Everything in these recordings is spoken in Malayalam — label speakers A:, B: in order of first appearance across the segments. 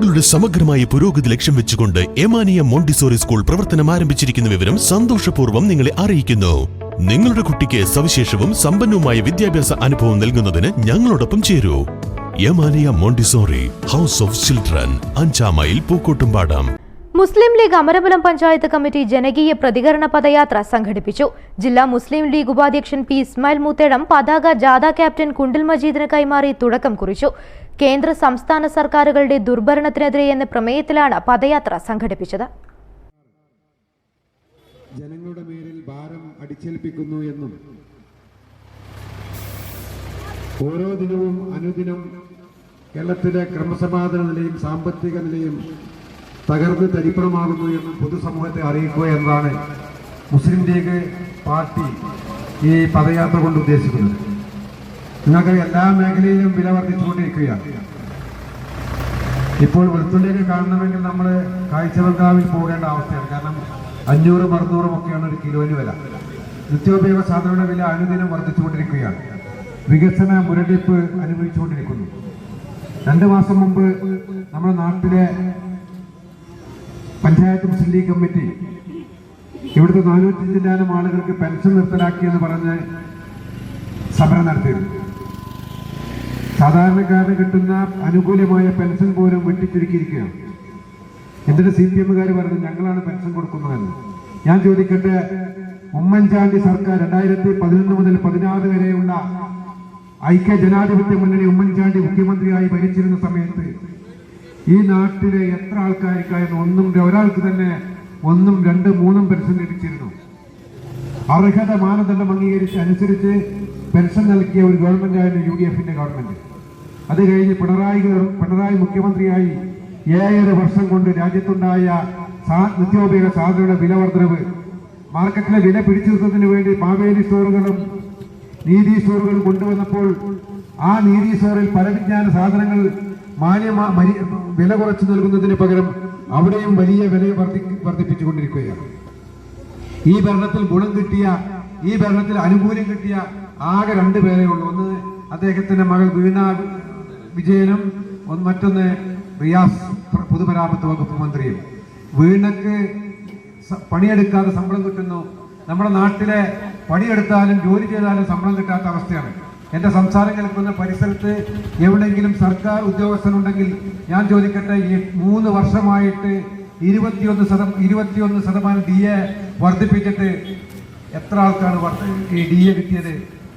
A: കുട്ടികളുടെ സമഗ്രമായ പുരോഗതി ലക്ഷ്യം വെച്ചുകൊണ്ട് എമാനിയ മോണ്ടിസോറി സ്കൂൾ പ്രവർത്തനം ആരംഭിച്ചിരിക്കുന്ന വിവരം സന്തോഷപൂർവം നിങ്ങളെ അറിയിക്കുന്നു. നിങ്ങളുടെ കുട്ടിക്ക് സവിശേഷവും സമ്പന്നവുമായ വിദ്യാഭ്യാസ അനുഭവം നൽകുന്നതിന് ഞങ്ങളോടൊപ്പം ചേരൂ. Yamaniya Montessori house of children അഞ്ചാം മൈൽ പൂക്കോട്ടുംപാടം.
B: മുസ്ലിം ലീഗ് അമരപുരം പഞ്ചായത്ത് കമ്മിറ്റി ജനകീയ പ്രതികരണ പദയാത്ര സംഘടിപ്പിച്ചു. ജില്ലാ മുസ്ലിം ലീഗ് ഉപാധ്യക്ഷൻ പി ഇസ്മായിൽ മൂത്തേടം പതാക ജാഥ ക്യാപ്റ്റൻ കുണ്ടിൽ മജീദിന് കൈമാറി തുടക്കം കുറിച്ചു. കേന്ദ്ര സംസ്ഥാന സർക്കാരുകളുടെ ദുർഭരണത്തിനെതിരെ എന്ന പ്രമേയത്തിലാണ് പദയാത്ര സംഘടിപ്പിച്ചത്.
C: ജനങ്ങളുടെ മേലിൽ ഭാരം അടിച്ചേൽപ്പിക്കുന്നു എന്നും ഓരോ ദിനവും അനുദിനം കേരളത്തിലെ ക്രമസമാധാന നിലയും സാമ്പത്തിക നിലയും തകർന്ന് തരിപ്പണമാകുന്നു എന്നും പൊതുസമൂഹത്തെ അറിയിക്കുക എന്നതാണ് മുസ്ലിം ലീഗ് പാർട്ടി ഈ പദയാത്ര കൊണ്ട് ഉദ്ദേശിക്കുന്നത്. നിങ്ങൾക്ക് എല്ലാ മേഖലയിലും വില വർദ്ധിച്ചുകൊണ്ടിരിക്കുകയാണ്. ഇപ്പോൾ വെളുത്തുള്ളിയൊക്കെ കാണണമെങ്കിൽ നമ്മൾ കാഴ്ചബംഗ്ലാവിൽ പോകേണ്ട അവസ്ഥയാണ്. കാരണം അഞ്ഞൂറും അറുന്നൂറും ഒക്കെയാണ് ഒരു കിലോന് വില. നിത്യോപയോഗ സാധനങ്ങളുടെ വില അനുദിനം വർദ്ധിച്ചുകൊണ്ടിരിക്കുകയാണ്. വികസന മുരടിപ്പ് അനുഭവിച്ചുകൊണ്ടിരിക്കുന്നു. രണ്ട് മാസം മുമ്പ് നമ്മുടെ നാട്ടിലെ പഞ്ചായത്ത് മുസ്ലിം ലീഗ് കമ്മിറ്റി ഇവിടുത്തെ നാനൂറ്റി ചില്ലാനം ആളുകൾക്ക് പെൻഷൻ നിർത്തലാക്കിയെന്ന് പറഞ്ഞ് സമരം നടത്തിയിരുന്നു. സാധാരണക്കാരന് കിട്ടുന്ന അനുകൂലമായ പെൻഷൻ പോലും വെട്ടിച്ചുരുക്കിയിരിക്കുകയാണ്. എന്നിട്ട് സി പി എമ്മുകാർ പറഞ്ഞു ഞങ്ങളാണ് പെൻഷൻ കൊടുക്കുന്നതെന്ന്. ഞാൻ ചോദിക്കട്ടെ ഉമ്മൻചാണ്ടി സർക്കാർ രണ്ടായിരത്തി പതിനൊന്ന് മുതൽ പതിനാറ് വരെയുള്ള ഐക്യ ജനാധിപത്യ മുന്നണി ഉമ്മൻചാണ്ടി മുഖ്യമന്ത്രിയായി ഭരിച്ചിരുന്ന സമയത്ത് ഈ നാട്ടിലെ എത്ര ആൾക്കാർക്കായിരുന്നു ഒന്നും ഒരാൾക്ക് തന്നെ ഒന്നും രണ്ട് മൂന്നും പെൻഷൻ ലഭിച്ചിരുന്നു. അർഹത മാനദണ്ഡം അംഗീകരിച്ച് അനുസരിച്ച് പെൻഷൻ നൽകിയ ഒരു ഗവൺമെന്റ് ആയിരുന്നു യു ഡി എഫിന്റെ ഗവൺമെന്റ്. അത് കഴിഞ്ഞ് പിണറായി പിണറായി മുഖ്യമന്ത്രിയായി ഏഴര വർഷം കൊണ്ട് രാജ്യത്തുണ്ടായ നിത്യോപയോഗ സാധനങ്ങളുടെ വില വർധനവ് മാർക്കറ്റിലെ വില പിടിച്ചു നിർത്തുന്നതിന് വേണ്ടി മാവേലി സ്റ്റോറുകളും നീതി സ്റ്റോറുകളും കൊണ്ടുവന്നപ്പോൾ ആ നീതി സ്റ്റോറിൽ പലവിജ്ഞാന സാധനങ്ങൾ മാന്യമാ വില കുറച്ച് നൽകുന്നതിന് പകരം അവിടെയും വലിയ വില വർദ്ധി വർദ്ധിപ്പിച്ചുകൊണ്ടിരിക്കുകയാണ്. ഈ ഭരണത്തിൽ ഗുണം കിട്ടിയ ഈ ഭരണത്തിൽ അനുകൂല്യം കിട്ടിയ ആകെ രണ്ട് പേരേ ഉള്ളൂ. ഒന്ന് അദ്ദേഹത്തിന്റെ മകൾ വീണ വിജയനും മറ്റൊന്ന് റിയാസ് പൊതുമരാമത്ത് വകുപ്പ് മന്ത്രിയും. വീണക്ക് പണിയെടുക്കാതെ ശമ്പളം കിട്ടുന്നു. നമ്മുടെ നാട്ടിലെ പണിയെടുത്താലും ജോലി ചെയ്താലും ശമ്പളം കിട്ടാത്ത അവസ്ഥയാണ്. എന്റെ സംസാരം കേൾക്കുന്ന പരിസരത്ത് എവിടെയെങ്കിലും സർക്കാർ ഉദ്യോഗസ്ഥനുണ്ടെങ്കിൽ ഞാൻ ചോദിക്കട്ടെ ഈ മൂന്ന് വർഷമായിട്ട് ഇരുപത്തിയൊന്ന് ശതം ഇരുപത്തിയൊന്ന് ശതമാനം ഡി എ വർദ്ധിപ്പിച്ചിട്ട് എത്ര ആൾക്കാണ് ഈ ഡി എ കിട്ടിയത്?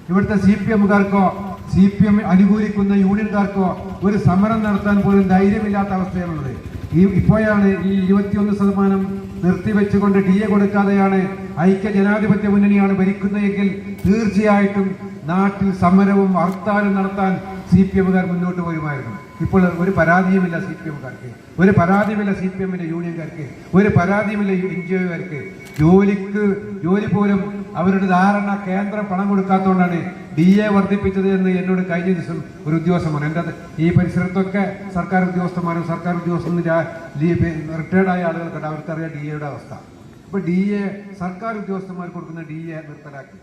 C: ഇവിടുത്തെ സി പി എമ്മുകാർക്കോ സി പി എം അനുകൂലിക്കുന്ന യൂണിയൻകാർക്കോ ഒരു സമരം നടത്താൻ പോലും ധൈര്യമില്ലാത്ത അവസ്ഥയാണുള്ളത്. ഈ ഇപ്പോഴാണ് ഈ ഇരുപത്തിയൊന്ന് ശതമാനം നിർത്തിവെച്ചുകൊണ്ട് ഡി എ കൊടുക്കാതെയാണ് ഐക്യ ജനാധിപത്യ മുന്നണിയാണ് ഭരിക്കുന്നതെങ്കിൽ തീർച്ചയായിട്ടും നാട്ടിൽ സമരവും ഹർത്താലും നടത്താൻ സി പി എമ്മുകാർ മുന്നോട്ട് വരുമായിരുന്നു ഇപ്പോൾ ഒരു പരാതിയുമില്ല സി പി എമ്മുകാർക്ക്. ഒരു പരാതിയുമില്ല സി പി എമ്മിന്റെ യൂണിയൻകാർക്ക്. ഒരു പരാതിയുമില്ല എൻ ജി ഒക്കാർക്ക് ജോലിക്ക് ജോലി പോലും അവരുടെ ധാരണ കേന്ദ്രം പണം കൊടുക്കാത്തതുകൊണ്ടാണ് ഡി എ വർദ്ധിപ്പിച്ചത് എന്ന് എന്നോട് കഴിഞ്ഞ ദിവസം ഒരു ഉദ്യോഗസ്ഥൻ എന്റെ ഈ പരിസരത്തൊക്കെ സർക്കാർ ഉദ്യോഗസ്ഥന്മാരും സർക്കാർ ഉദ്യോഗസ്ഥരും റിട്ടയർഡായ ആളുകൾക്കുണ്ട് അവർക്കറിയാം ഡി എയുടെ അവസ്ഥ. അപ്പൊ ഡി എ സർക്കാർ ഉദ്യോഗസ്ഥന്മാർ കൊടുക്കുന്ന ഡി എ നിർത്തലാക്കി.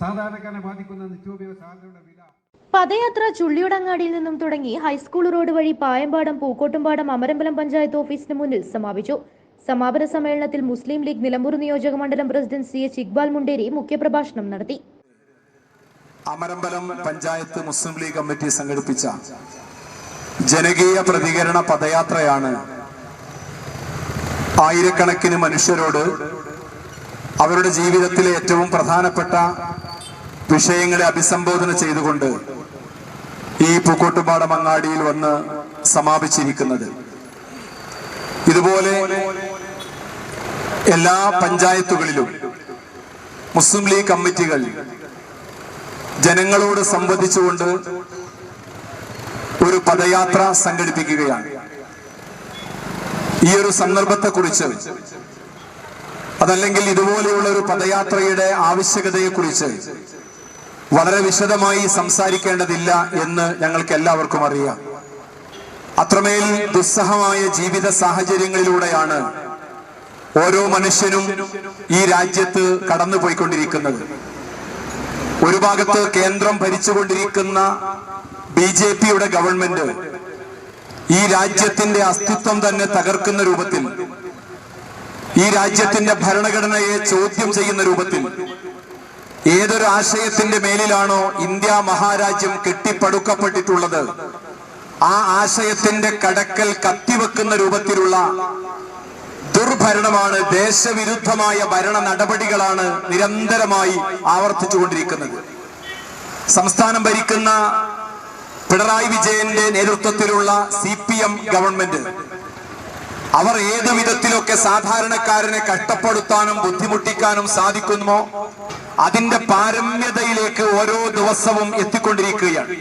C: സാധാരണക്കാരനെ ബാധിക്കുന്ന നിത്യോപയോഗ സാധനങ്ങളുടെ വില.
B: പദയാത്ര ചുള്ളിയോടങ്ങാടിയിൽ നിന്നും തുടങ്ങി ഹൈസ്കൂൾ റോഡ് വഴി പായമ്പാടം പൂക്കോട്ടുംപാടം അമരമ്പലം പഞ്ചായത്ത് ഓഫീസിന് മുന്നിൽ സമാപിച്ചു. സമാപന സമ്മേളനത്തിൽ മുസ്ലിം ലീഗ് നിലമ്പൂർ നിയോജക മണ്ഡലം president C H Iqbal Munderi മുഖ്യപ്രഭാഷണം നടത്തി.
D: അമരമ്പലം പഞ്ചായത്ത് മുസ്ലിം ലീഗ് കമ്മിറ്റി സംഘടിപ്പിച്ച ജനകീയ പ്രതികരണ പദയാത്രയാണ് ആയിരക്കണക്കിന് മനുഷ്യരോട് അവരുടെ ജീവിതത്തിലെ ഏറ്റവും പ്രധാനപ്പെട്ട വിഷയങ്ങളെ അഭിസംബോധന ചെയ്തുകൊണ്ട് ഈ പൂക്കോട്ടുപാടം അങ്ങാടിയിൽ വന്ന് സമാപിച്ചിരിക്കുന്നത്. ഇതുപോലെ എല്ലാ പഞ്ചായത്തുകളിലും മുസ്ലിം ലീഗ് കമ്മിറ്റികൾ ജനങ്ങളോട് സംവദിച്ചുകൊണ്ട് ഒരു പദയാത്ര സംഘടിപ്പിക്കുകയാണ്. ഈ ഒരു സന്ദർഭത്തെക്കുറിച്ച് അതല്ലെങ്കിൽ ഇതുപോലെയുള്ള ഒരു പദയാത്രയുടെ ആവശ്യകതയെക്കുറിച്ച് വളരെ വിശദമായി സംസാരിക്കേണ്ടതില്ല എന്ന് ഞങ്ങൾക്ക് എല്ലാവർക്കും അറിയാം. അത്രമേൽ ദുസ്സഹമായ ജീവിത സാഹചര്യങ്ങളിലൂടെയാണ് ഓരോ മനുഷ്യനും ഈ രാജ്യത്ത് കടന്നുപോയിക്കൊണ്ടിരിക്കുന്നത്. ഒരു ഭാഗത്ത് കേന്ദ്രം ഭരിച്ചുകൊണ്ടിരിക്കുന്ന ബി ജെ പിയുടെ ഗവൺമെന്റ് ഈ രാജ്യത്തിന്റെ അസ്തിത്വം തന്നെ തകർക്കുന്ന രൂപത്തിൽ ഈ രാജ്യത്തിന്റെ ഭരണഘടനയെ ചോദ്യം ചെയ്യുന്ന രൂപത്തിൽ ഏതൊരു ആശയത്തിന്റെ മേലിലാണോ ഇന്ത്യ മഹാരാജ്യം കെട്ടിപ്പടുക്കപ്പെട്ടിട്ടുള്ളത് ആ ആശയത്തിന്റെ കടക്കൽ കത്തിവെക്കുന്ന രൂപത്തിലുള്ള ദുർഭരണമാണ് ദേശവിരുദ്ധമായ ഭരണ നടപടികളാണ് നിരന്തരമായി ആവർത്തിച്ചുകൊണ്ടിരിക്കുന്നത്. സംസ്ഥാനം ഭരിക്കുന്ന പിണറായി വിജയന്റെ നേതൃത്വത്തിലുള്ള സി പി എം ഗവൺമെന്റ് അവർ ഏത് വിധത്തിലൊക്കെ സാധാരണക്കാരനെ കഷ്ടപ്പെടുത്താനും ബുദ്ധിമുട്ടിക്കാനും സാധിക്കുന്നുമോ അതിന്റെ പാരമ്യതയിലേക്ക് ഓരോ ദിവസവും എത്തിക്കൊണ്ടിരിക്കുകയാണ്.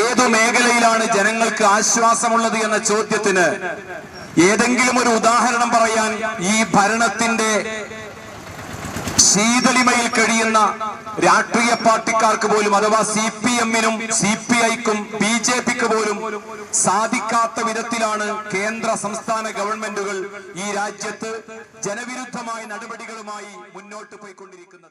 D: ഏതു മേഖലയിലാണ് ജനങ്ങൾക്ക് ആശ്വാസമുള്ളത് എന്ന ചോദ്യത്തിന് ഏതെങ്കിലും ഒരു ഉദാഹരണം പറയാൻ ഈ ഭരണത്തിന്റെ ശീതളിമയിൽ കഴിയുന്ന രാഷ്ട്രീയ പാർട്ടിക്കാർക്ക് പോലും അഥവാ സി പി എമ്മിനും സി പി ഐക്കും ബി ജെ പിക്ക് പോലും സാധിക്കാത്ത വിധത്തിലാണ് കേന്ദ്ര സംസ്ഥാന ഗവൺമെന്റുകൾ ഈ രാജ്യത്ത് ജനവിരുദ്ധമായ നടപടികളുമായി മുന്നോട്ട് പോയിക്കൊണ്ടിരിക്കുന്നത്.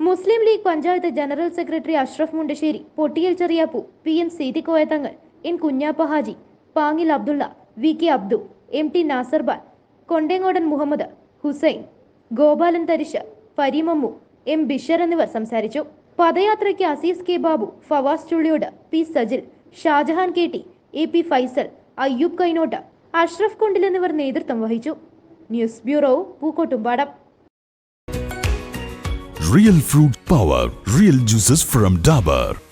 B: Muslim League panchayat general secretary Ashraf Mundassery Pottiyal Cheriyappu P M Seethikoya Thangal N Kunhappa Haji Pangil Abdulla V K Abdu M T Nasarban Kondengodan Muhammad Hussain Gopalan Tharish Fareemammu M Bishar എന്നിവർ സംസാരിച്ചു. പദയാത്രയ്ക്ക് Aziz K Babu Fawas Chulliyode P Sajil Shajahan K T A P Faisal Ayyub Kainottu Ashraf Kondil എന്നിവർ നേതൃത്വം വഹിച്ചു. News bureau Pookkottumpadam.
A: Real fruit power real juices from Dabur.